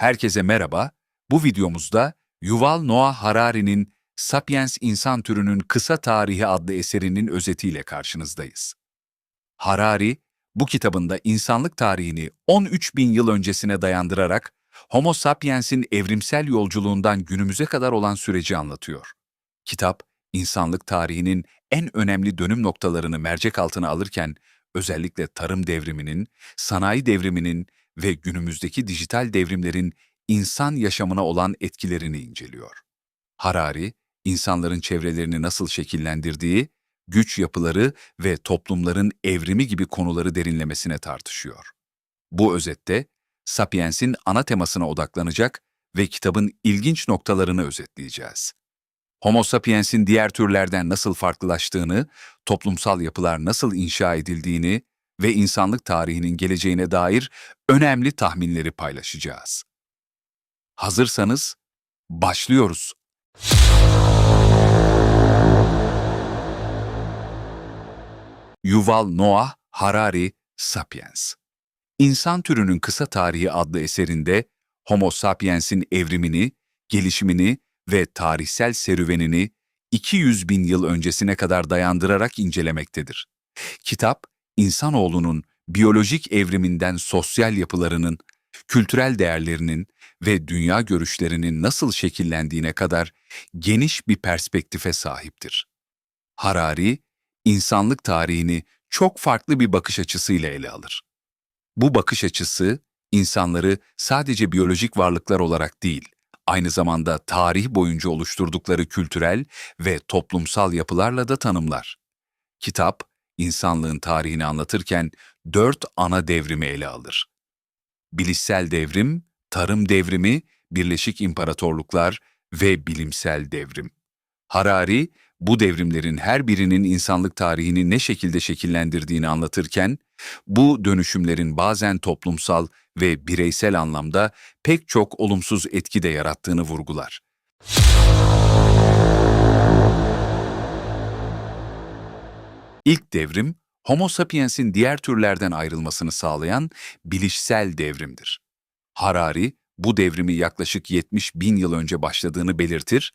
Herkese merhaba. Bu videomuzda Yuval Noah Harari'nin Sapiens İnsan Türünün Kısa Tarihi adlı eserinin özetiyle karşınızdayız. Harari, bu kitabında insanlık tarihini 13 bin yıl öncesine dayandırarak Homo sapiens'in evrimsel yolculuğundan günümüze kadar olan süreci anlatıyor. Kitap, insanlık tarihinin en önemli dönüm noktalarını mercek altına alırken özellikle tarım devriminin, sanayi devriminin ve günümüzdeki dijital devrimlerin insan yaşamına olan etkilerini inceliyor. Harari, insanların çevrelerini nasıl şekillendirdiği, güç yapıları ve toplumların evrimi gibi konuları derinlemesine tartışıyor. Bu özette, Sapiens'in ana temasına odaklanacak ve kitabın ilginç noktalarını özetleyeceğiz. Homo sapiens'in diğer türlerden nasıl farklılaştığını, toplumsal yapılar nasıl inşa edildiğini ve insanlık tarihinin geleceğine dair önemli tahminleri paylaşacağız. Hazırsanız başlıyoruz. Yuval Noah Harari Sapiens İnsan Türünün Kısa Tarihi adlı eserinde Homo sapiens'in evrimini, gelişimini ve tarihsel serüvenini 200 bin yıl öncesine kadar dayandırarak incelemektedir. Kitap, insanoğlunun biyolojik evriminden sosyal yapılarının, kültürel değerlerinin ve dünya görüşlerinin nasıl şekillendiğine kadar geniş bir perspektife sahiptir. Harari, insanlık tarihini çok farklı bir bakış açısıyla ele alır. Bu bakış açısı, insanları sadece biyolojik varlıklar olarak değil, aynı zamanda tarih boyunca oluşturdukları kültürel ve toplumsal yapılarla da tanımlar. Kitap, insanlığın tarihini anlatırken dört ana devrimi ele alır. Bilişsel devrim, tarım devrimi, Birleşik İmparatorluklar ve bilimsel devrim. Harari, bu devrimlerin her birinin insanlık tarihini ne şekilde şekillendirdiğini anlatırken, bu dönüşümlerin bazen toplumsal ve bireysel anlamda pek çok olumsuz etki de yarattığını vurgular. İlk devrim, Homo sapiens'in diğer türlerden ayrılmasını sağlayan bilişsel devrimdir. Harari, bu devrimi yaklaşık 70 bin yıl önce başladığını belirtir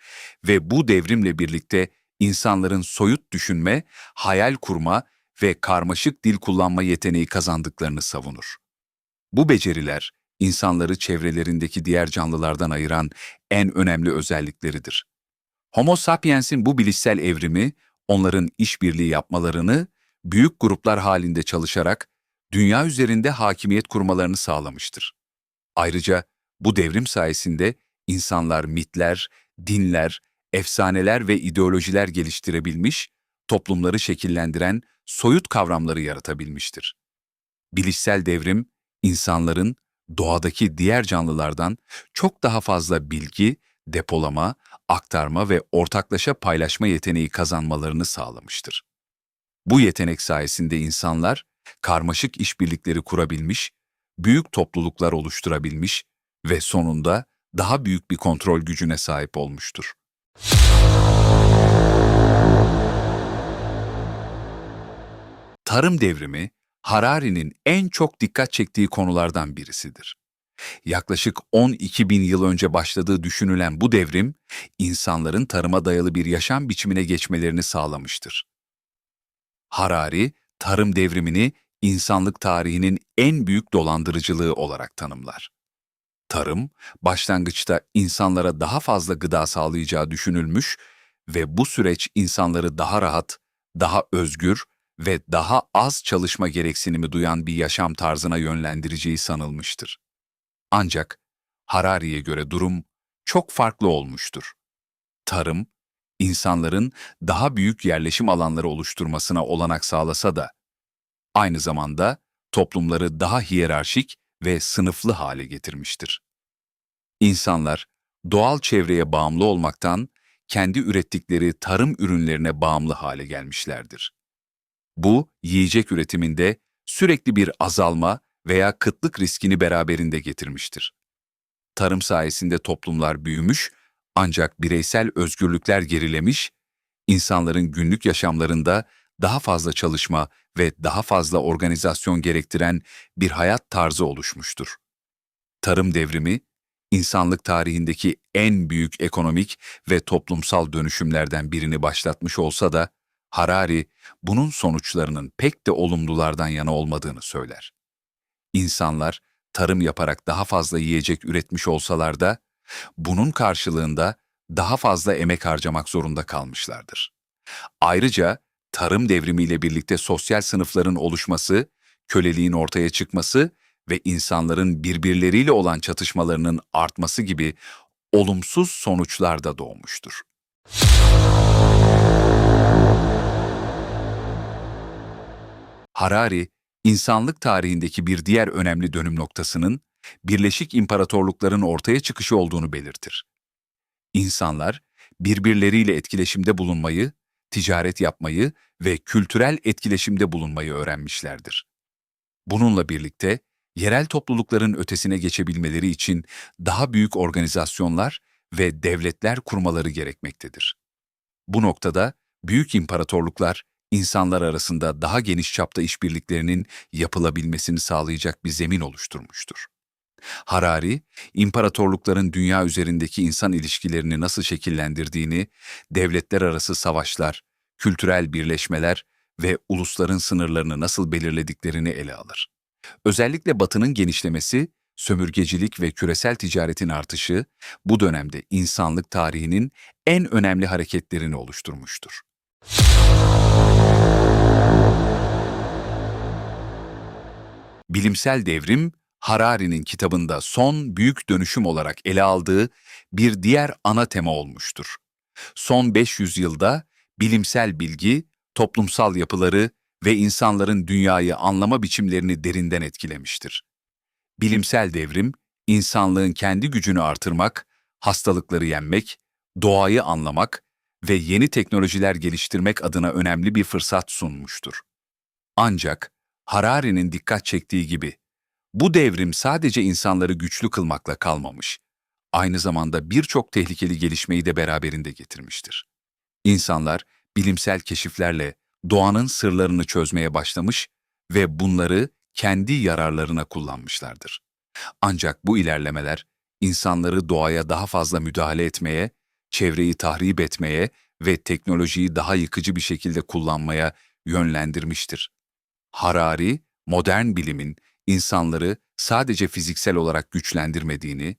ve bu devrimle birlikte insanların soyut düşünme, hayal kurma ve karmaşık dil kullanma yeteneği kazandıklarını savunur. Bu beceriler, insanları çevrelerindeki diğer canlılardan ayıran en önemli özellikleridir. Homo sapiens'in bu bilişsel evrimi, onların işbirliği yapmalarını, büyük gruplar halinde çalışarak dünya üzerinde hakimiyet kurmalarını sağlamıştır. Ayrıca bu devrim sayesinde insanlar mitler, dinler, efsaneler ve ideolojiler geliştirebilmiş, toplumları şekillendiren soyut kavramları yaratabilmiştir. Bilişsel devrim, insanların doğadaki diğer canlılardan çok daha fazla bilgi, depolama, aktarma ve ortaklaşa paylaşma yeteneği kazanmalarını sağlamıştır. Bu yetenek sayesinde insanlar karmaşık işbirlikleri kurabilmiş, büyük topluluklar oluşturabilmiş ve sonunda daha büyük bir kontrol gücüne sahip olmuştur. Tarım devrimi, Harari'nin en çok dikkat çektiği konulardan birisidir. Yaklaşık 12 bin yıl önce başladığı düşünülen bu devrim, insanların tarıma dayalı bir yaşam biçimine geçmelerini sağlamıştır. Harari, tarım devrimini insanlık tarihinin en büyük dolandırıcılığı olarak tanımlar. Tarım, başlangıçta insanlara daha fazla gıda sağlayacağı düşünülmüş ve bu süreç insanları daha rahat, daha özgür ve daha az çalışma gereksinimi duyan bir yaşam tarzına yönlendireceği sanılmıştır. Ancak Harari'ye göre durum çok farklı olmuştur. Tarım, insanların daha büyük yerleşim alanları oluşturmasına olanak sağlasa da, aynı zamanda toplumları daha hiyerarşik ve sınıflı hale getirmiştir. İnsanlar doğal çevreye bağımlı olmaktan kendi ürettikleri tarım ürünlerine bağımlı hale gelmişlerdir. Bu, yiyecek üretiminde sürekli bir azalma veya kıtlık riskini beraberinde getirmiştir. Tarım sayesinde toplumlar büyümüş ancak bireysel özgürlükler gerilemiş, insanların günlük yaşamlarında daha fazla çalışma ve daha fazla organizasyon gerektiren bir hayat tarzı oluşmuştur. Tarım devrimi, insanlık tarihindeki en büyük ekonomik ve toplumsal dönüşümlerden birini başlatmış olsa da, Harari bunun sonuçlarının pek de olumlulardan yana olmadığını söyler. İnsanlar tarım yaparak daha fazla yiyecek üretmiş olsalar da, bunun karşılığında daha fazla emek harcamak zorunda kalmışlardır. Ayrıca tarım devrimiyle birlikte sosyal sınıfların oluşması, köleliğin ortaya çıkması ve insanların birbirleriyle olan çatışmalarının artması gibi olumsuz sonuçlar da doğmuştur. Harari, insanlık tarihindeki bir diğer önemli dönüm noktasının Birleşik İmparatorlukların ortaya çıkışı olduğunu belirtir. İnsanlar birbirleriyle etkileşimde bulunmayı, ticaret yapmayı ve kültürel etkileşimde bulunmayı öğrenmişlerdir. Bununla birlikte yerel toplulukların ötesine geçebilmeleri için daha büyük organizasyonlar ve devletler kurmaları gerekmektedir. Bu noktada büyük imparatorluklar insanlar arasında daha geniş çapta işbirliklerinin yapılabilmesini sağlayacak bir zemin oluşturmuştur. Harari, imparatorlukların dünya üzerindeki insan ilişkilerini nasıl şekillendirdiğini, devletler arası savaşlar, kültürel birleşmeler ve ulusların sınırlarını nasıl belirlediklerini ele alır. Özellikle Batı'nın genişlemesi, sömürgecilik ve küresel ticaretin artışı bu dönemde insanlık tarihinin en önemli hareketlerini oluşturmuştur. Bilimsel devrim, Harari'nin kitabında son büyük dönüşüm olarak ele aldığı bir diğer ana tema olmuştur. Son 500 yılda bilimsel bilgi, toplumsal yapıları ve insanların dünyayı anlama biçimlerini derinden etkilemiştir. Bilimsel devrim, insanlığın kendi gücünü artırmak, hastalıkları yenmek, doğayı anlamak ve yeni teknolojiler geliştirmek adına önemli bir fırsat sunmuştur. Ancak Harari'nin dikkat çektiği gibi bu devrim sadece insanları güçlü kılmakla kalmamış, aynı zamanda birçok tehlikeli gelişmeyi de beraberinde getirmiştir. İnsanlar bilimsel keşiflerle doğanın sırlarını çözmeye başlamış ve bunları kendi yararlarına kullanmışlardır. Ancak bu ilerlemeler insanları doğaya daha fazla müdahale etmeye, çevreyi tahrip etmeye ve teknolojiyi daha yıkıcı bir şekilde kullanmaya yönlendirmiştir. Harari, modern bilimin insanları sadece fiziksel olarak güçlendirmediğini,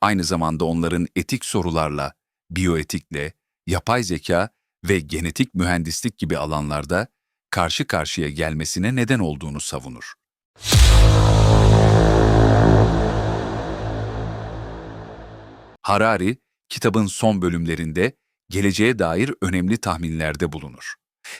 aynı zamanda onların etik sorularla, biyoetikle, yapay zeka ve genetik mühendislik gibi alanlarda karşı karşıya gelmesine neden olduğunu savunur. Harari, kitabın son bölümlerinde geleceğe dair önemli tahminlerde bulunur.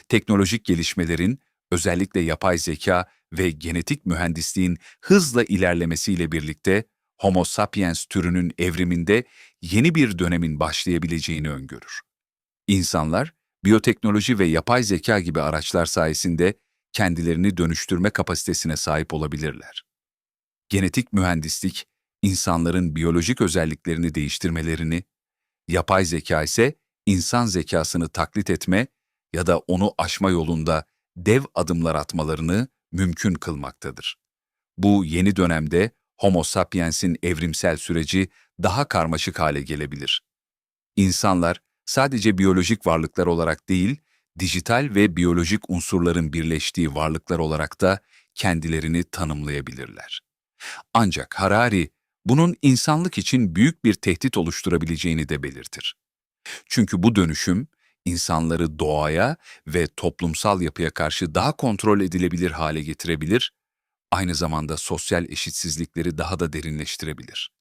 Teknolojik gelişmelerin, özellikle yapay zeka ve genetik mühendisliğin hızla ilerlemesiyle birlikte Homo sapiens türünün evriminde yeni bir dönemin başlayabileceğini öngörür. İnsanlar, biyoteknoloji ve yapay zeka gibi araçlar sayesinde kendilerini dönüştürme kapasitesine sahip olabilirler. Genetik mühendislik, insanların biyolojik özelliklerini değiştirmelerini, yapay zeka ise insan zekasını taklit etme ya da onu aşma yolunda dev adımlar atmalarını mümkün kılmaktadır. Bu yeni dönemde Homo sapiens'in evrimsel süreci daha karmaşık hale gelebilir. İnsanlar sadece biyolojik varlıklar olarak değil, dijital ve biyolojik unsurların birleştiği varlıklar olarak da kendilerini tanımlayabilirler. Ancak Harari, bunun insanlık için büyük bir tehdit oluşturabileceğini de belirtir. Çünkü bu dönüşüm, insanları doğaya ve toplumsal yapıya karşı daha kontrol edilebilir hale getirebilir, aynı zamanda sosyal eşitsizlikleri daha da derinleştirebilir.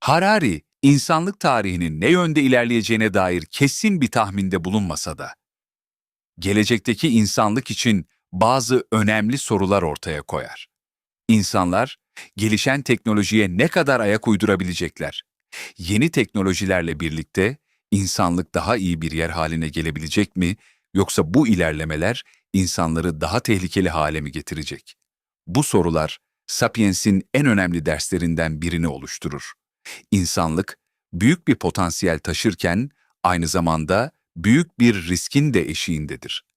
Harari, insanlık tarihinin ne yönde ilerleyeceğine dair kesin bir tahminde bulunmasa da, gelecekteki insanlık için bazı önemli sorular ortaya koyar. İnsanlar, gelişen teknolojiye ne kadar ayak uydurabilecekler? Yeni teknolojilerle birlikte insanlık daha iyi bir yer haline gelebilecek mi yoksa bu ilerlemeler insanları daha tehlikeli hale mi getirecek? Bu sorular Sapiens'in en önemli derslerinden birini oluşturur. İnsanlık büyük bir potansiyel taşırken aynı zamanda büyük bir riskin de eşiğindedir.